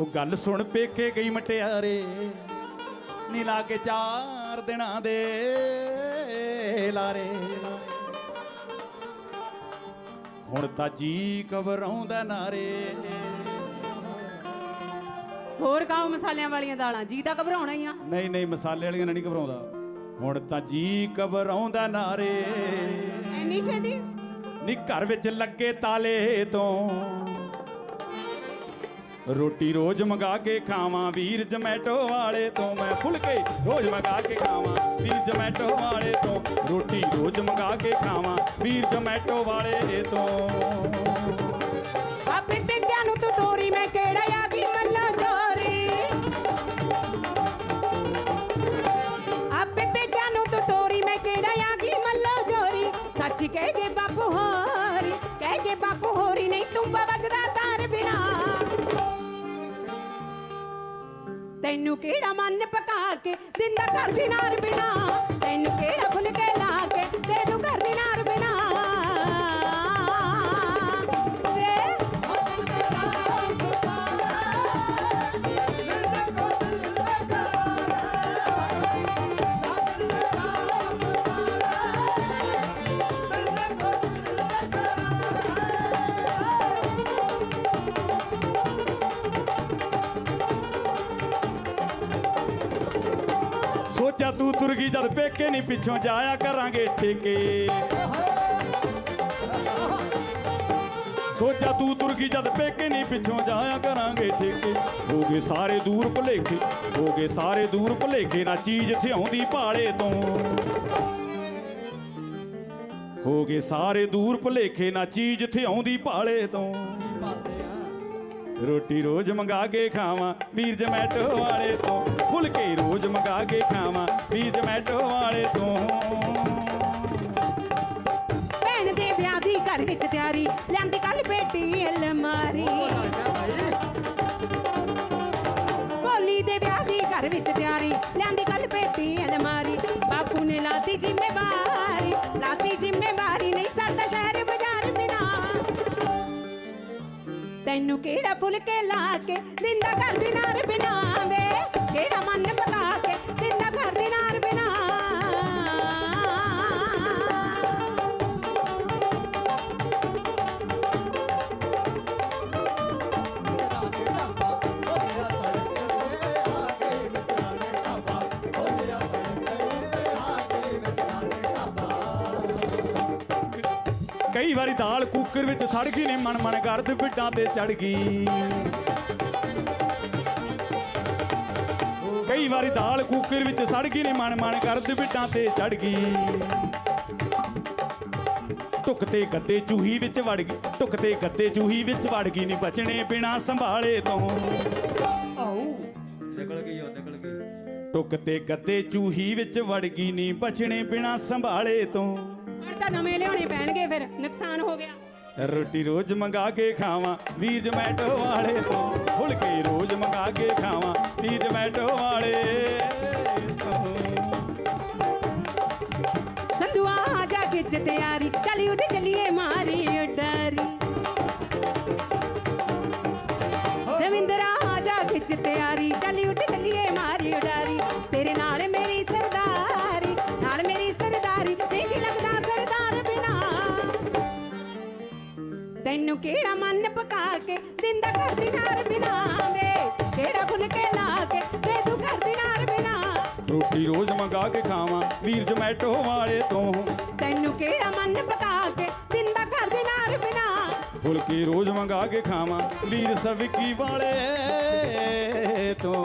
ਉਹ ਗੱਲ ਸੁਣ ਪੇਕੇ ਗਈ ਮਟਿਆਰੇ ਨੀ ਲਾ ਕੇ ਚਾਰ ਦਿਨਾਂ ਦੇ ਲਾਰੇ ਹੁਣ ਤਾਂ ਜੀ ਘਬਰਾਉਂਦਾ ਨਾਰੇ। ਹੋਰ ਗਾਉ ਮਸਾਲਿਆਂ ਵਾਲੀਆਂ ਦਾਲਾਂ? ਜੀ ਤਾਂ ਘਬਰਾਉਣਾ ਹੀ ਆ। ਨਹੀਂ ਨਹੀਂ ਮਸਾਲੇ ਵਾਲੀਆਂ ਨਹੀਂ ਘਬਰਾਉਂਦਾ। ਹੁਣ ਤਾਂ ਜੀ ਘਬਰਾਉਂਦਾ ਨਾਰੇ। ਐਨੀ ਛੇਤੀ? ਨੀ ਘਰ ਵਿੱਚ ਲੱਗੇ ਤਾਲੇ ਤੋਂ। ਰੋਟੀ ਰੋਜ਼ ਮੰਗਾ ਕੇ ਖਾਵਾਂ। ਵੀਰ ਜਮੈਟੋ ਵਾਲੇ ਤੋਂ ਮੈਂ ਫੁਲਕੇ ਰੋਜ਼ ਮੰਗਾ ਕੇ ਖਾਵਾਂ। ਵੀਰ ਜਮੈਟੋ ਵਾਲੇ ਤੋਂ ਰੋਟੀ ਰੋਜ਼ ਮੰਗਾ ਕੇ ਖਾਵਾਂ। ਵੀਰ ਜਮੈਟੋ ਵਾਲੇ ਤੋਂ ਆਪੇ ਪੇਕਿਆਂ ਨੂੰ ਤੂੰ ਤੋਰੀ, ਮੈਂ ਕਿਹੜਾ ਆ ਗਈ ਮੱਲਾ ਚੋਰੀ? ਆਪੇ ਪੇਕਿਆਂ ਨੂੰ ਤੂੰ ਤੋਰੀ, ਮੈਂ ਕਿਹੜਾ ਆ ਗਈ ਮੱਲਾ ਚੋਰੀ? ਸੱਚ ਕਹਿ ਕੇ ਬਾਪੂ ਹੋਰੀ, ਕਹਿ ਕੇ ਬਾਪੂ ਹੋਰੀ, ਨਹੀਂ ਤੂੰ ਬਚਦਾ ਤੈਨੂੰ ਕਿਹੜਾ ਮਨ ਪਕਾ ਕੇ ਦਿੰਦਾ ਘਰ ਦੀ ਨਾਰ ਬਿਨਾ? ਸੋਚਿਆ ਤੂੰ ਤੁਰ ਗਈ ਜਦ ਪੇਕੇ ਨਹੀਂ ਪਿੱਛੋਂ ਜਾਇਆ ਕਰਾਂਗੇ ਠੇਕੇ। ਸੋਚਿਆ ਤੂੰ ਤੁਰ ਗਈ ਜਦ ਪੇਕੇ ਨਹੀਂ ਪਿੱਛੋਂ ਜਾਇਆ ਕਰਾਂਗੇ ਠੇਕੇ। ਹੋ ਗਏ ਸਾਰੇ ਦੂਰ ਭੁਲੇਖੇ, ਹੋ ਗਏ ਸਾਰੇ ਦੂਰ ਭੁਲੇਖੇ, ਨਾ ਚੀਜ਼ ਥਿਆਉਂਦੀ ਭਾਲੇ ਤੋਂ। ਹੋ ਗਏ ਸਾਰੇ ਦੂਰ ਭੁਲੇਖੇ, ਨਾ ਚੀਜ਼ ਥਿਉਂਦੀ ਭਾਲੇ ਤੋਂ। ਰੋਟੀ ਰੋਜ਼ ਮੰਗਾ ਕੇ ਖਾਵਾਂ। ਵੀਰ ਜਮੈਟੋ ਵਾਲੇ ਤੋਂ ਫੁਲਕੇ ਰੋਜ਼ ਮੰਗਾ ਕੇ ਖਾਵਾਂ। ਵੀਰ ਜਮੈਟੋ ਵਾਲੇ ਤੋਂ। ਭੈਣ ਦੇ ਵਿਆਹ ਦੀ ਘਰ ਵਿੱਚ ਤਿਆਰੀ, ਲਿਆਂਦੀ ਕੱਲ ਬੇਟੀ ਅਲਮਾਰੀ। ਭੋਲੀ ਦੇ ਵਿਆਹ ਦੀ ਘਰ ਵਿੱਚ ਤਿਆਰੀ, ਲਿਆਂਦੀ ਕੱਲ ਬੇਟੀ ਅਲਮਾਰੀ। ਬਾਪੂ ਨੇ ਲਾਤੀ ਜ਼ਿੰਮੇਵਾਰੀ। ਤੈਨੂੰ ਕਿਹੜਾ ਫੁੱਲ ਕੇ ਲਾ ਕੇ ਦਿੰਦਾ ਘਰ ਦੀ ਨਾਰ ਬਿਨਾ ਕਿਹੜਾ ਮਨ ਪਕਾ ਕੇ ਕਈ ਵਾਰੀ ਦਾਲ ਕੁੱਕਰ ਵਿੱਚ ਸੜ ਗਈ ਨੇ ਮਨ ਮਨ ਕਰਦ ਬਿੱਡਾਂ ਤੇ ਚੜ ਗਈ। ਕਈ ਵਾਰੀ ਦਾਲ ਕੁੱਕਰ ਵਿੱਚ ਸੜ ਗਈ ਨੇ ਮਨ ਮਨ ਕਰਦ ਬਿੱਡਾਂ ਤੇ ਚੜ ਗਈ। ਟੁੱਕ ਤੇ ਗੱਦੇ ਚੂਹੀ ਵਿੱਚ ਵੜ ਗਈ ਟੁੱਕ ਤੇ ਗੱਦੇ ਚੂਹੀ ਵਿੱਚ ਵੜ ਗਈ ਨਹੀਂ ਬਚਣੇ ਬਿਨਾ ਸੰਭਾਲੇ ਤੋਂ। ਨਿਕਲ ਗਈ ਉਹ ਨਿਕਲ ਗਈ। ਟੁੱਕ ਤੇ ਗੱਦੇ ਚੂਹੀ ਵਿੱਚ ਵੜ ਗਈ ਨਹੀਂ ਬਚਣੇ ਬਿਨਾ ਸੰਭਾਲੇ ਤੋਂ। ਤਾਂ ਨਵੇਂ ਲਿਆਉਣੇ ਪੈਣਗੇ ਫਿਰ ਨੁਕਸਾਨ ਹੋ ਗਿਆ। ਰੋਟੀ ਰੋਜ਼ ਮੰਗਾ ਕੇ ਖਾਵਾਂ ਵੀਰ ਜਮੈਟੋ ਵਾਲੇ। ਤੋਂ ਫੁਲਕੇ ਰੋਜ਼ ਮੰਗਾ ਕੇ ਖਾਵਾਂ ਵੀਰ ਜਮੈਟੋ ਵਾਲੇ। ਸੰਧੂਆ ਜਾ ਖਿੱਚ ਤਿਆਰੀ ਚਲੀ ਉੱਡ ਚਲੀਏ ਮਾਰੀ ਉਡਾਰੀ ਤੈਨੂੰ ਕਿਹੜਾ ਮਨ ਪਕਾ ਕੇ ਦਿੰਦਾ ਘਰ ਦੀ ਨਾਰ ਬਿਨਾ ਵੇ ਕਿਹੜਾ ਫੁੱਲ ਕੇ ਲਾ ਕੇ ਦੇ ਦੂ ਘਰ ਦੀ ਨਾਰ ਬਿਨਾ? ਰੋਟੀ ਰੋਜ਼ ਮੰਗਾ ਕੇ ਖਾਵਾਂ ਵੀਰ ਜਮੈਟੋ ਵਾਲੇ ਤੋਂ। ਤੈਨੂੰ ਕਿਹੜਾ ਮਨ ਪਕਾ ਕੇ ਦਿੰਦਾ ਘਰ ਦੇ ਨਾਰ ਬਿਨਾ? ਫੁਲਕੇ ਰੋਜ਼ ਮੰਗਾ ਕੇ ਖਾਵਾਂ ਵੀਰ ਸਵਿਕੀ ਵਾਲੇ ਤੋਂ।